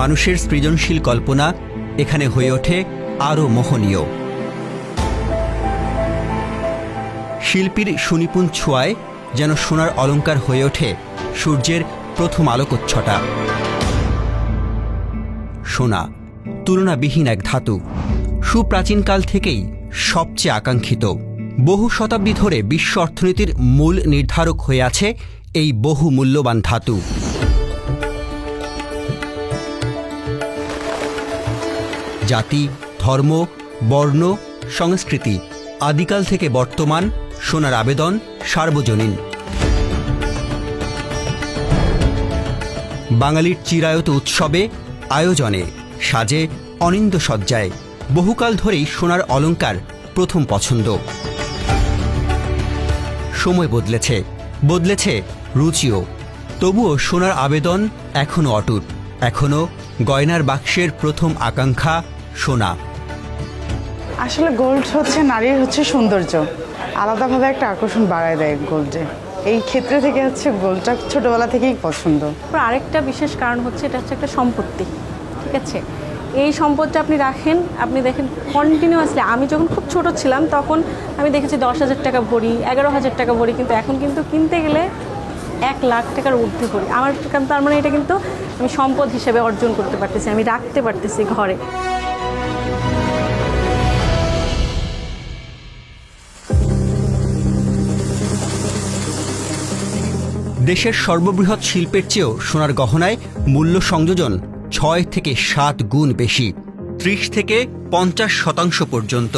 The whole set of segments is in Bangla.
মানুষের সৃজনশীল কল্পনা এখানে হয়ে ওঠে আরও মোহনীয়। শিল্পীর সুনিপুণ ছোঁয়ায় যেন সোনার অলংকার হয়ে ওঠে সূর্যের প্রথম আলোকচ্ছটা সোনা, তুলনাবিহীন এক ধাতু, সুপ্রাচীনকাল থেকেই সবচেয়ে আকাঙ্ক্ষিত। বহু শতাব্দী ধরে বিশ্ব অর্থনীতির মূল নির্ধারক হয়ে আছে এই বহু মূল্যবান ধাতু। জাতি, ধর্ম, বর্ণ, সংস্কৃতি আদিকাল থেকে বর্তমান সোনার আবেদন সার্বজনীন। বাঙালির চিরায়ত উৎসবে, আয়োজনে, সাজে অনিন্দ সজ্জায় বহুকাল ধরেই সোনার অলংকার প্রথম পছন্দ। সময় বদলেছে বদলেছে রুচিও। তবুও সোনার আবেদন এখনও অটুট এখনও গয়নার বাক্সের প্রথম আকাঙ্ক্ষা সোনা। আসলে গোল্ড হচ্ছে নারীর হচ্ছে সৌন্দর্য। আলাদাভাবে একটা আকর্ষণ বাড়ায় দেয় গোল্ডে এই ক্ষেত্রে থেকে হচ্ছে গোল্ডটা ছোটবেলা থেকেই পছন্দ। আরেকটা বিশেষ কারণ হচ্ছে এটা হচ্ছে একটা সম্পত্তি ঠিক আছে? এই সম্পদটা আপনি রাখেন আপনি দেখেন কন্টিনিউয়াসলি আমি যখন খুব ছোট ছিলাম তখন আমি দেখেছি দশ হাজার টাকা ভরি এগারো হাজার টাকা ভরি কিন্তু এখন কিন্তু কিনতে গেলে এক লাখ টাকার ঊর্ধ্বে ভরি। আমার তার মানে এটা কিন্তু আমি সম্পদ হিসেবে অর্জন করতে পারতেছি আমি রাখতে পারতেছি ঘরে। দেশের সর্ববৃহৎ শিল্পের চেয়েও সোনার গহনায় মূল্য সংযোজন ছয় থেকে সাত গুণ বেশি, ত্রিশ থেকে পঞ্চাশ শতাংশ পর্যন্ত।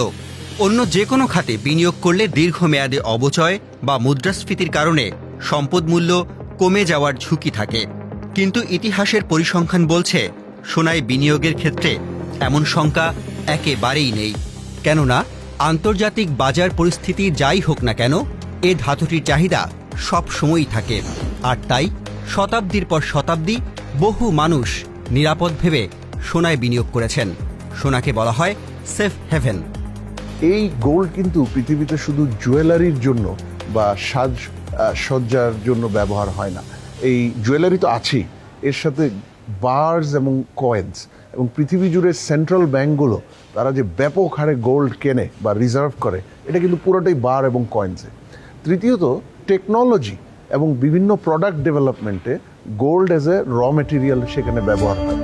অন্য যে কোনো খাতে বিনিয়োগ করলে দীর্ঘমেয়াদে অবচয় বা মুদ্রাস্ফীতির কারণে সম্পদ মূল্য কমে যাওয়ার ঝুঁকি থাকে। কিন্তু ইতিহাসের পরিসংখ্যান বলছে, সোনায় বিনিয়োগের ক্ষেত্রে এমন শঙ্কা একেবারেই নেই। কেননা, আন্তর্জাতিক বাজার পরিস্থিতি যাই হোক না কেন, এ ধাতুটির চাহিদা সব সময়ই থাকে। আর তাই শতাব্দীর পর শতাব্দী বহু মানুষ নিরাপদ ভেবে সোনায় বিনিয়োগ করেছেন। সোনাকে বলা হয় সেফ হেভেন। এই গোল্ড কিন্তু পৃথিবীতে শুধু জুয়েলারির জন্য বা সাজ সজ্জার জন্য ব্যবহার হয় না। এই জুয়েলারি তো আছেই। এর সাথে বার্স এবং কয়েন্স এবং পৃথিবী জুড়ে সেন্ট্রাল ব্যাঙ্কগুলো তারা যে ব্যাপক হারে গোল্ড কেনে বা রিজার্ভ করে, এটা কিন্তু পুরোটাই বার এবং কয়েন্সে। তৃতীয়ত টেকনোলজি এবং বিভিন্ন product ডেভেলপমেন্টে gold as a raw material সেখানে ব্যবহার হয়।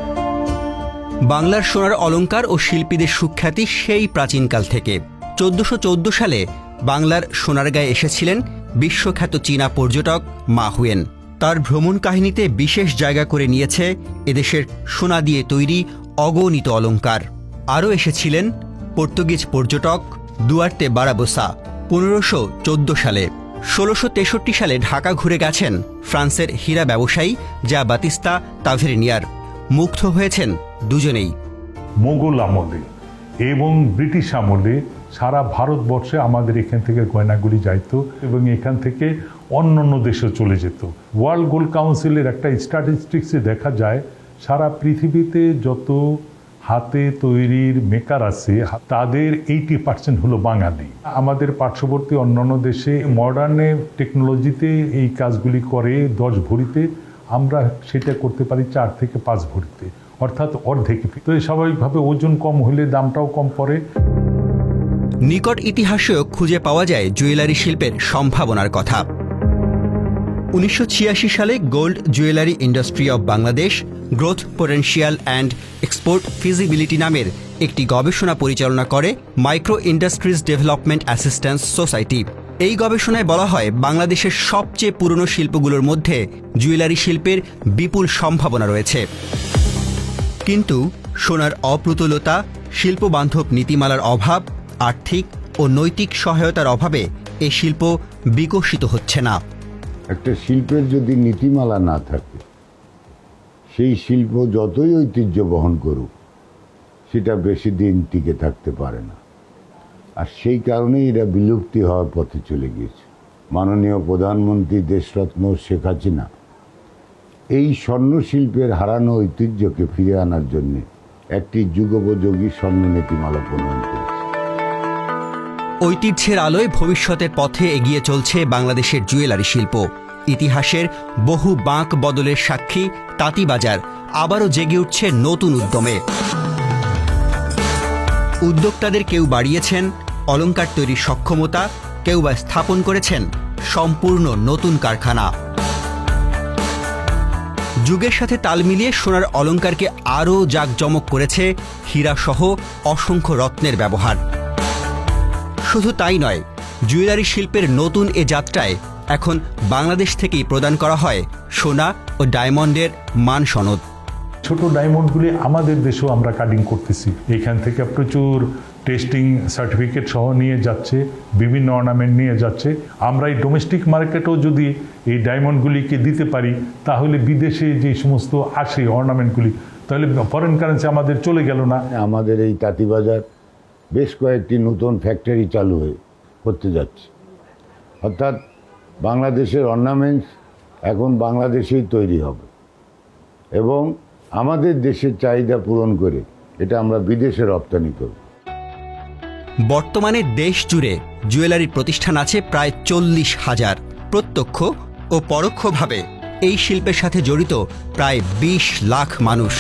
বাংলার সোনার অলঙ্কার ও শিল্পীদের সুখ্যাতি সেই প্রাচীনকাল থেকে। চোদ্দশো চোদ্দ সালে বাংলার সোনার সোনারগাঁয়ে এসেছিলেন বিশ্বখ্যাত চীনা পর্যটক মা হুয়েন। তার ভ্রমণ কাহিনীতে বিশেষ জায়গা করে নিয়েছে এদেশের সোনা দিয়ে তৈরি অগণিত অলংকার। আরও এসেছিলেন পর্তুগিজ পর্যটক দুয়ার্তে বারাবোসা, পনেরোশো সালে। ষোলোশো সালে ঢাকা ঘুরে গেছেন ফ্রান্সের হীরা ব্যবসায়ী যা বাতিস্তা তাভেরিনিয়ার। মুগ্ধ হয়েছেন দুজনেই। মোগল আমলে এবং ব্রিটিশ আমলে সারা ভারতবর্ষে আমাদের এখান থেকে গয়নাগুলি যাইত এবং এখান থেকে অন্য অন্য দেশে চলে যেত। ওয়ার্ল্ড গোল্ড কাউন্সিলের একটা স্ট্যাটিস্টিক্সে দেখা যায়, সারা পৃথিবীতে যত হাতে তৈরির মেকার আছে, তাদের এইটি পার্সেন্ট হলো বাঙালি। আমাদের পার্শ্ববর্তী অন্যান্য দেশে মডার্নে টেকনোলজিতে এই কাজগুলি করে দশ ভরিতে, আমরা সেটা করতে পারি চার থেকে পাঁচ ভরিতে, অর্থাৎ অর্ধেক। তো স্বাভাবিকভাবে ওজন কম হলে দামটাও কম পড়ে। নিকট ইতিহাসেও খুঁজে পাওয়া যায় জুয়েলারি শিল্পের সম্ভাবনার কথা। উনিশশো ছিয়াশি সালে gold jewellery industry of Bangladesh, growth potential and export feasibility নামের একটি গবেষণা পরিচালনা করে micro industries development assistance society. এই গবেষণায় বলা হয়, বাংলাদেশের সবচেয়ে পুরনো শিল্পগুলোর মধ্যে জুয়েলারি শিল্পের বিপুল সম্ভাবনা রয়েছে। কিন্তু সোনার অপ্রতুলতা, শিল্পবান্ধব নীতিমালার অভাব, আর্থিক ও নৈতিক সহায়তার অভাবে এ শিল্প বিকশিত হচ্ছে না। একটা শিল্পের যদি নীতিমালা না থাকে, সেই শিল্প যতই ঐতিহ্য বহন করুক, সেটা বেশি দিন টিকে থাকতে পারে না। আর সেই কারণেই এরা বিলুপ্তি হওয়ার পথে চলে গিয়েছে। মাননীয় প্রধানমন্ত্রী দেশরত্ন শেখ হাসিনা এই স্বর্ণ শিল্পের হারানো ঐতিহ্যকে ফিরে আনার জন্যে একটি যুগোপযোগী স্বর্ণ নীতিমালা প্রণয়ন করেছে ঐতিহ্যের আলোয় ভবিষ্যতের পথে এগিয়ে চলছে বাংলাদেশের জুয়েলারি শিল্প। ইতিহাসের বহু বাঁক বদলের সাক্ষী তাঁতিবাজার। আবারও জেগে উঠছে নতুন উদ্যমে। উদ্যোক্তাদের কেউ বাড়িয়েছেন অলংকার তৈরির সক্ষমতা, কেউ বা স্থাপন করেছেন সম্পূর্ণ নতুন কারখানা। যুগের সাথে তাল মিলিয়ে সোনার অলংকারকে আরও জাঁকজমক করেছে হীরাসহ অসংখ্য রত্নের ব্যবহার। শুধু তাই নয় জুয়েলারি শিল্পের নতুন এ যাত্রায় এখন বাংলাদেশ থেকেই প্রদান করা হয় সোনা ও ডায়মন্ডের মান সনদ। ছোট ডায়মন্ডগুলি আমাদের দেশেও আমরা কাটিং করতেছি। এখান থেকে প্রচুর টেস্টিং সার্টিফিকেট সহ নিয়ে যাচ্ছে বিভিন্ন অর্নামেন্ট নিয়ে যাচ্ছে। আমরা এই ডোমেস্টিক মার্কেটেও যদি এই ডায়মন্ডগুলিকে দিতে পারি তাহলে বিদেশে যে সমস্ত আসে অর্নামেন্টগুলি তাহলে ফরেন কারেন্সি আমাদের চলে গেল না? আমাদের এই তাঁতিবাজার বেশ কয়েকটি নতুন ফ্যাক্টরি চালু হয়ে করতে যাচ্ছে। অর্থাৎ বাংলাদেশের অর্নামেন্টস এখন বাংলাদেশেই তৈরি হবে। এবং আমাদের দেশের চাহিদা পূরণ করে এটা আমরা বিদেশে রপ্তানি করব। বর্তমানে দেশ জুড়ে জুয়েলারি প্রতিষ্ঠান আছে প্রায় চল্লিশ হাজার। প্রত্যক্ষ ও পরোক্ষভাবে এই শিল্পের সাথে জড়িত প্রায় বিশ লাখ মানুষ।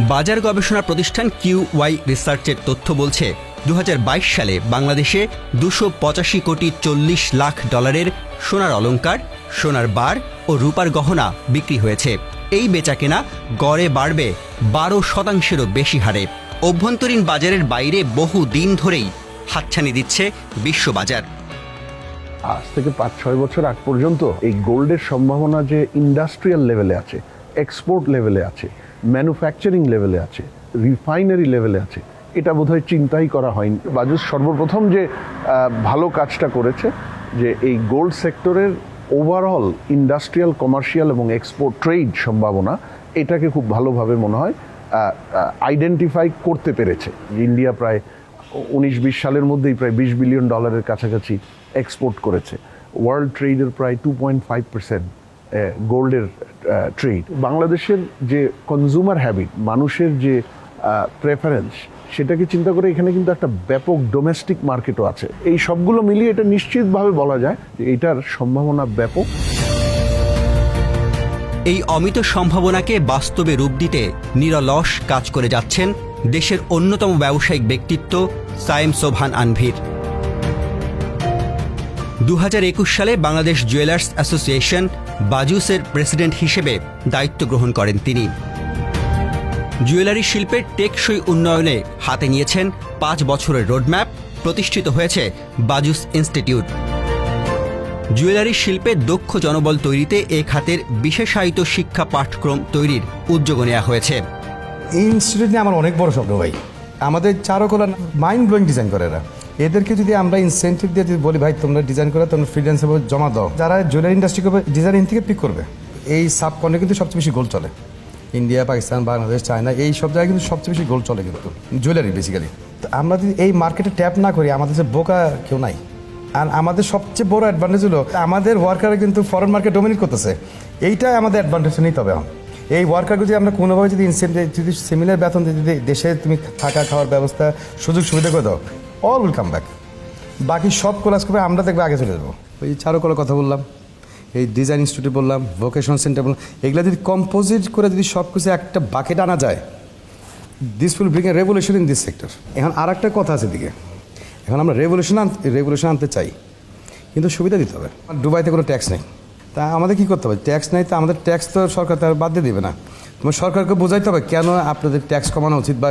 বাজার গবেষণা প্রতিষ্ঠান কিউ ওয়াই রিসার্চের তথ্য বলছে দু হাজার বাইশ সালে বাংলাদেশে দুশো পঁচাশি কোটি চল্লিশ লাখ ডলারের সোনার অলংকার, সোনার বার ও রূপার গহনা বিক্রি হয়েছে। এই বেচাকেনা গড়ে বাড়বে বারো শতাংশেরও বেশি হারে। অভ্যন্তরীণ বাজারের বাইরে বহু দিন ধরেই হাতছানি দিচ্ছে বিশ্ববাজার। আজ থেকে পাঁচ ছয় বছর আগ পর্যন্ত এই গোল্ডের সম্ভাবনা যে ইন্ডাস্ট্রিয়াল লেভেলে আছে এক্সপোর্ট লেভেলে আছে ম্যানুফ্যাকচারিং লেভেলে আছে রিফাইনারি লেভেলে আছে। এটা বোধহয় চিন্তাই করা হয়নি। বাজুস, সর্বপ্রথম যে ভালো কাজটা করেছে, যে এই গোল্ড সেক্টরের ওভারঅল ইন্ডাস্ট্রিয়াল কমার্শিয়াল এবং এক্সপোর্ট ট্রেড সম্ভাবনা, এটাকে খুব ভালোভাবে মনে হয় আইডেন্টিফাই করতে পেরেছে। ইন্ডিয়া প্রায় উনিশ বিশ সালের মধ্যেই প্রায় বিশ বিলিয়ন ডলারের কাছাকাছি এক্সপোর্ট করেছে। ওয়ার্ল্ড ট্রেডের প্রায় টু পয়েন্ট ফাইভ পার্সেন্ট গোল্ডের ট্রেড বাংলাদেশের যে কনজিউমার হ্যাবিট মানুষের যে প্রেফারেন্স সেটাকে চিন্তা করে এখানে কিন্তু একটা ব্যাপক ডোমেস্টিক মার্কেটও আছে। এই সবগুলো মিলিয়ে এটা নিশ্চিতভাবে বলা যায় যে এটার সম্ভাবনা ব্যাপক। এই অমিত সম্ভাবনাকে বাস্তবে রূপ দিতে নিরলস কাজ করে যাচ্ছেন দেশের অন্যতম ব্যবসায়িক ব্যক্তিত্ব সায়েম সোভান আনভির। দু হাজার একুশ সালে বাংলাদেশ জুয়েলার্স অ্যাসোসিয়েশন বাজুসের প্রেসিডেন্ট হিসেবে দায়িত্ব গ্রহণ করেন তিনি। জুয়েলারি শিল্পের টেকসই উন্নয়নে হাতে নিয়েছেন পাঁচ বছরের রোডম্যাপ, প্রতিষ্ঠিত হয়েছে বাজুস ইনস্টিটিউট। জুয়েলারি শিল্পে দক্ষ জনবল তৈরিতে এ খাতের বিশেষায়িত শিক্ষা পাঠক্রম তৈরির উদ্যোগ নেওয়া হয়েছে। ইনস্টিটিউট নিয়ে আমার অনেক বড় স্বপ্ন ভাই। আমাদের চারকলা মাইন্ড ব্লোয়িং ডিজাইন করে এরা। এদেরকে যদি আমরা ইনসেন্টিভ দিয়ে যদি বলি, ভাই, তোমরা ডিজাইন করে, তোমরা ফ্রিল্যান্স জমা দাও। যারা জুয়েলারি ইন্ডাস্ট্রি করবে ডিজাইন থেকে পিক করবে। এই সাব সাবকন্টে কিন্তু সবচেয়ে বেশি গোল চলে। ইন্ডিয়া পাকিস্তান বাংলাদেশ চায়না এই সব জায়গায় কিন্তু সবচেয়ে বেশি গোল চলে কিন্তু জুয়েলারি বেসিক্যালি তো আমরা যদি এই মার্কেটে ট্যাপ না করি, আমাদের যে বোকা কেউ নাই। আর আমাদের সবচেয়ে বড় অ্যাডভান্টেজ হলো, আমাদের ওয়ার্কাররা কিন্তু ফরেন মার্কেট ডোমিনেট করতেছে। এইটাই আমাদের অ্যাডভান্টেজ নিতে হবে এই ওয়ার্কারকে যদি আমরা কোনোভাবে যদি ইনসেন্টিভ যদি সিমিলার বেতন যদি দেশে তুমি থাকা, খাওয়ার ব্যবস্থা সুযোগ সুবিধা করে দাও অল উইল কাম ব্যাক বাকি সব ক্লাস করবে, আমরা দেখবে আগে চলে যাব। ওই চারুকলার কথা বললাম, এই ডিজাইন ইনস্টিটিউট বললাম ভোকেশনাল সেন্টার বললাম, এগুলো যদি কম্পোজিট করে যদি সব কিছু একটা বাকেট আনা যায় this will bring a revolution in this sector এখন আর একটা কথা আছে দিকে এখন আমরা রেভলিউশন আন রেভলিউশন আনতে চাই, কিন্তু সুবিধা দিতে হবে। দুবাইতে কোনো ট্যাক্স নেই। তা আমাদের কী করতে হবে? ট্যাক্স নেই তো আমাদের ট্যাক্স তো সরকার তার বাদ দিয়ে দেবে না। তোমার সরকারকে বোঝাইতে হবে কেন আপনাদের ট্যাক্স কমানো উচিত বা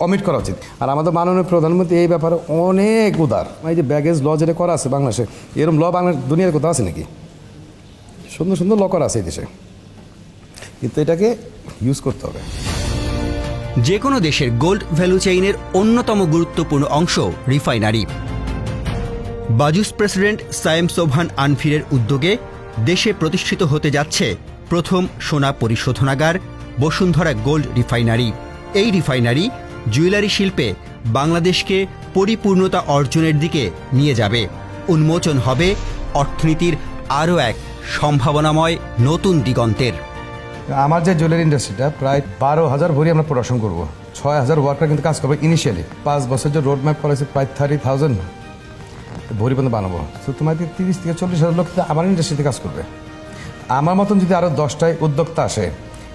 অমিট করা উচিত। আর আমাদের মাননীয় প্রধানমন্ত্রী এই ব্যাপারে অনেক উদার। এই যে ব্যাগেজ ল যেটা করা আছে বাংলাদেশে এরকম ল বাংলা দুনিয়ার কোথাও আছে নাকি? সুন্দর সুন্দর ল করা আছে এই দেশে। কিন্তু এটাকে ইউজ করতে হবে। যে কোনো দেশের গোল্ড ভ্যালু চেইনের অন্যতম গুরুত্বপূর্ণ অংশ রিফাইনারি বাজুস প্রেসিডেন্ট সায়েম সোভান আনফিরের উদ্যোগে দেশে প্রতিষ্ঠিত হতে যাচ্ছে প্রথম সোনা পরিশোধনাগার বসুন্ধরা গোল্ড রিফাইনারি এই রিফাইনারি জুয়েলারি শিল্পে বাংলাদেশকে পরিপূর্ণতা অর্জনের দিকে নিয়ে যাবে। উন্মোচন হবে অর্থনীতির আরও এক সম্ভাবনাময় নতুন দিগন্তের। আমার যে জুয়েলারি ইন্ডাস্ট্রিটা, প্রায় বারো হাজার ভরি আমরা প্রোডাকশন করব। ছয় হাজার ওয়ার্কার কিন্তু কাজ করবে ইনিশিয়ালি পাঁচ বছর যে রোড ম্যাপ করেছে প্রায় থার্টি থাউজেন্ড ভরি পর্যন্ত বানাবো। তো তোমাদের তিরিশ থেকে চল্লিশ হাজার লোক আমার ইন্ডাস্ট্রিতে কাজ করবে, আমার মতন যদি আরও দশটায় উদ্যোক্তা আসে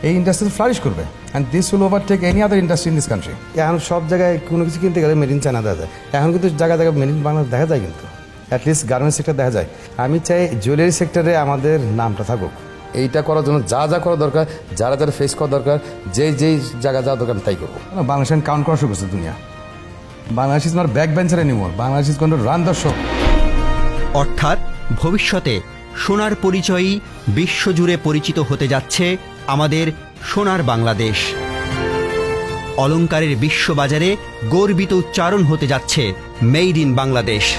এই ইন্ডাস্ট্রি ফ্লারিশ করবে। And this will overtake any other industry in this country এখন সব জায়গায় কোনো কিছু কিনতে গেলে মেড ইন চায়না দেখা যায়। এখন কিন্তু জায়গায় জায়গায় মেড ইন বাংলাদেশ দেখা যায় কিন্তু। অ্যাটলিস্ট গার্মেন্টস সেক্টর দেখা যায়। আমি চাই জুয়েলারি সেক্টরে আমাদের নামটা থাকুক। এইটা করার জন্য যা যা করা দরকার যারা যারা ফেস করা দরকার যেই যেই জায়গা যা দরকার আমি তাই করব। বাংলাদেশ কাউন্ট করা শুরু করছে দুনিয়া। Bangladesh is not back bencher anymore Bangladesh is to run the show অর্থাৎ ভবিষ্যতে সোনার পরিচয়ই বিশ্বজুড়ে পরিচিত হতে যাচ্ছে আমাদের সোনার বাংলাদেশ। অলঙ্কারের বিশ্ববাজারে গর্বিত উচ্চারণ হতে যাচ্ছে মেড ইন বাংলাদেশ।